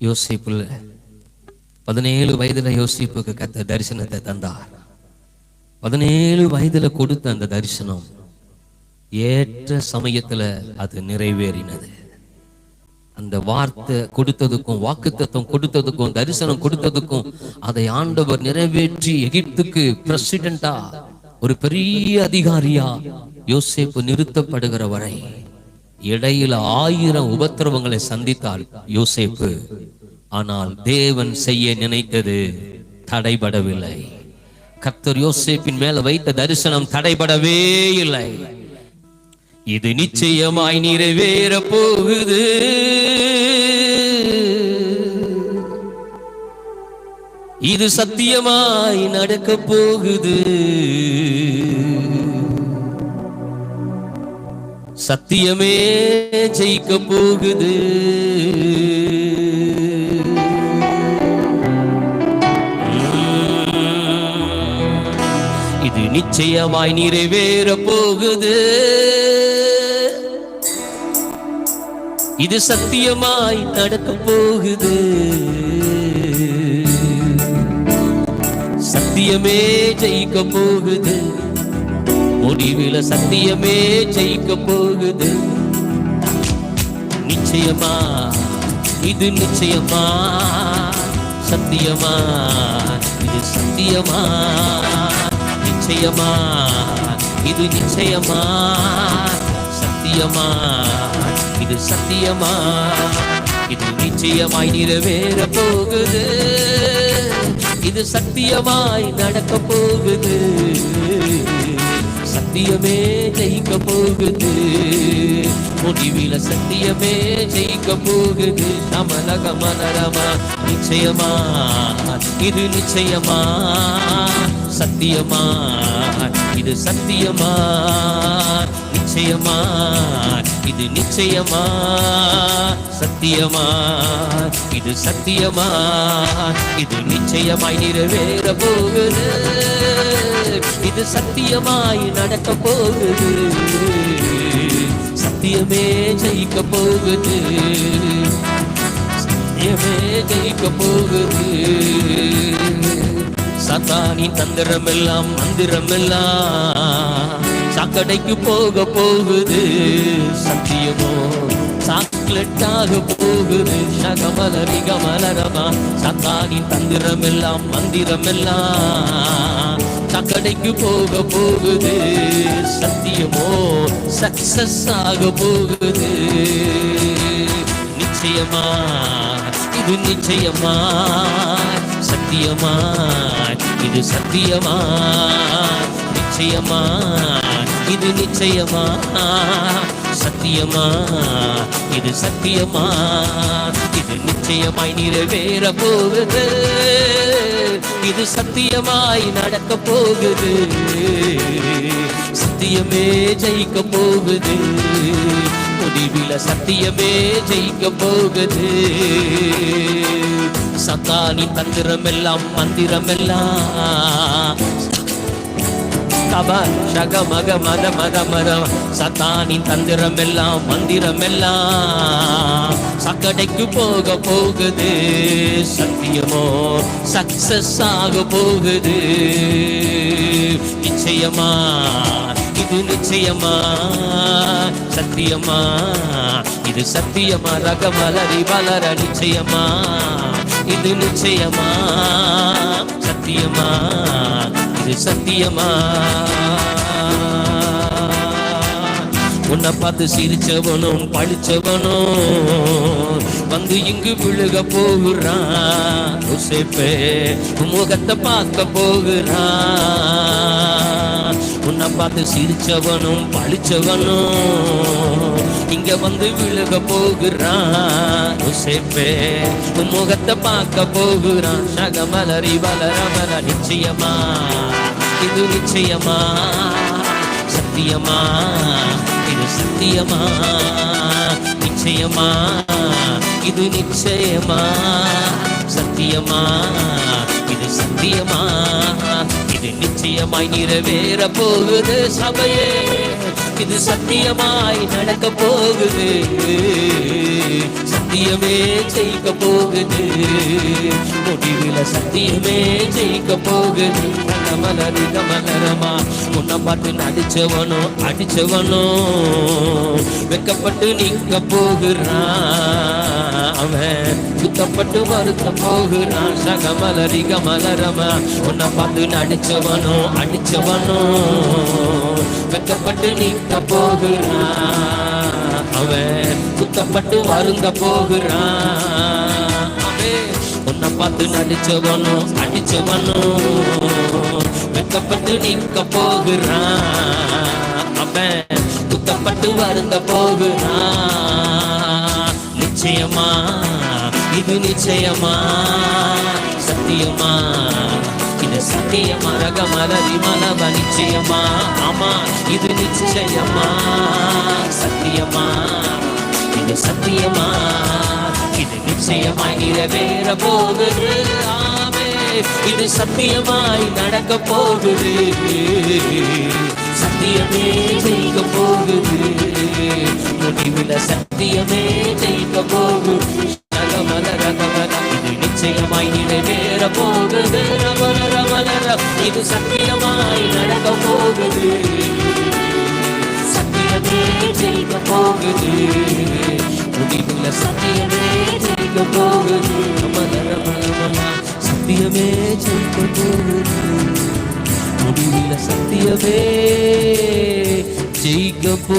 யோசிப்புல பதினேழு வயதுல யோசிப்புக்கு கத்த தரிசனத்தை தந்தார். பதினேழு வயதுல கொடுத்த அந்த தரிசனம் ஏற்ற சமயத்துல அது நிறைவேறினது. அந்த வார்த்தை கொடுத்ததுக்கும் வாக்குத்தத்தம் கொடுத்ததுக்கும் தரிசனம் கொடுத்ததுக்கும் அதை ஆண்டவர் நிறைவேற்றி எகிப்துக்கு பிரசிடண்டா ஒரு பெரிய அதிகாரியா யோசேப்பு நிறுத்தப்படுகிற வரை இடையில ஆயிரம் உபத்திரவங்களை சந்தித்தார் யோசேப்பு. ஆனால் தேவன் செய்ய நினைத்தது தடைபடவில்லை. கத்தர் யோசேப்பின் மேல வைத்த தரிசனம் தடைபடவே இல்லை. இது நிச்சயமாய் நிறைவேற போகுது. இது சத்தியமாய் நடக்க போகுது. சத்தியமே ஜெயிக்க போகுது. இது நிச்சயமாய் நிறைவேற போகுது. இது சத்தியமாய் நடக்க போகுது. சத்தியமே ஜெயிக்க போகுது. முடிவில சத்தியமே ஜெயிக்க போகுது. நிச்சயமா இது நிச்சயமா? சத்தியமா இது சத்தியமா? நிச்சயமா இது நிச்சயமா? சத்தியமா இது சத்தியமா? இது நிச்சயமாய் நிறைவேற போகுது. இது சத்தியமாய் நடக்க போகுது. சத்தியமே ஜெயிக்க போகுது. முடிவில சத்தியமே ஜெயிக்க போகுது. நமலக மனரமா நிச்சயமா? இது நிச்சயமா? சத்தியமா? இது சத்தியமா? நிச்சயமா? இது நிச்சயமா? சத்தியமா? இது சத்தியமா? இது நிச்சயமாய் நிறைவேற போகுது. இது சத்தியமாய் நடக்க போகுது. சத்தியமே ஜெயிக்க போகுது. சத்தியமே ஜெயிக்க போகுது. சத்தானின் தந்திரம் எல்லாம் மந்திரம் எல்லாம் சாக்கடைக்கு போக போகுது. சத்தியமோ சாக்லெட்டாக போகுது. சகமலரி மலரமா சத்தானின் தந்திரம் எல்லாம் மந்திரம் எல்லாம் சாக்கடைக்கு போக போகுது. சத்தியமோ சக்சஸ் ஆக போகுது. நிச்சயமா இது நிச்சயமா. சத்தியமா இது சத்தியமா. நிச்சயமா இது நிச்சயமா. சத்தியமா? இது சத்தியமா? இது நிச்சயமாய் நிறைவேற போகுது இது சத்தியமாய் நடக்க போகுது சத்தியமே ஜெயிக்க போகுது. முடிவில் சத்தியமே ஜெயிக்க போகுது. சத்தானி தந்திரமெல்லாம் மந்திரமெல்லாம் மந்திரம் எல்லாம் சக மக மத மத மத சத்தானின் தந்திரம் எல்லாம் மந்திரம் எல்லாம் சக்கடைக்கு போக போகுது. சத்தியமோ சக்சஸ் ஆக போகுது. நிச்சயமா இது நிச்சயமா. சத்தியமா இது சத்தியமா. ரக ரகமலரி வளர நிச்சயமா. இது நிச்சயமா. சத்தியமா இது சத்தியமா? உன்னை பார்த்து சிரிச்சவனும் பழிச்சவனும் வந்து இங்கு விழுக போகிறான். உசேப்பே முகத்தை பார்க்க போகிறான். உன்னை பார்த்து சிரிச்சவனும் பழிச்சவனும் இங்க வந்து விழுக போகிறான். உசேப்பே உன் முகத்தை பார்க்க போகிறான். சகமலரி வளரமல நிச்சயமா. இது நிச்சயமா? சத்தியமா? இது சத்தியமா? நிச்சயமா? இது நிச்சயமா? சத்தியமா? இது சத்தியமா? இது நிச்சயமாய் நிறைவேற போகுது சபையே. இது சத்தியமாய் நடக்க போகுது. சத்தியமே ஜெயிக்க போகுது. முடிவில் சத்தியமே ஜெயிக்க போகுது. மலரு மலரமா? உன்னை பார்த்து நடிச்சவனோ அடிச்சவனோ? வெக்கப்பட்டு நிக்க போகிறான் அவன் சுத்தப்பட்டு வருத்த போகிறான். சகமலரி கமலரம உன்னை பார்த்து நடிச்சவனோ அடிச்சவனோ. வெக்கப்பட்டு நீக்க போகிறான். அவன் குத்தப்பட்டு வருந்த போகிறான். அவன் உன்னை பார்த்து நடிச்சவனோ அடிச்சவனோ. வெக்கப்பட்டு நீக்க போகிறான். அவன் குத்தப்பட்டு வருந்த போகிறான். நிச்சயமா இது நிச்சயமா. சத்தியமா இது சத்தியமா. ரகமலரி மலவ நிச்சயமா. ஆமா இது நிச்சயமா. சத்தியமா இது சத்தியமா. இது நிச்சயமா நிறைவேற போகுது. இது சத்தியமாய் நடக்க போகுது. சத்தியமே செய்ய போகுது. முடிவில் சத்தியமே ஜெயிக்க போகும் ரகமல ரகமல இது நிச்சயமாய் நிறைவேற போகுது. ரமல ரமல இது சத்தியமாய் நடக்க போகுது. சத்தியமே ஜெயிக்க போகுது. முடிவில் சத்தியமே ஜெயிக்க போகுது. ரமல ரமல சத்தியமே ஜெயிக்க போகுது. முடிவில் சத்தியமே ஜெயிக்க போ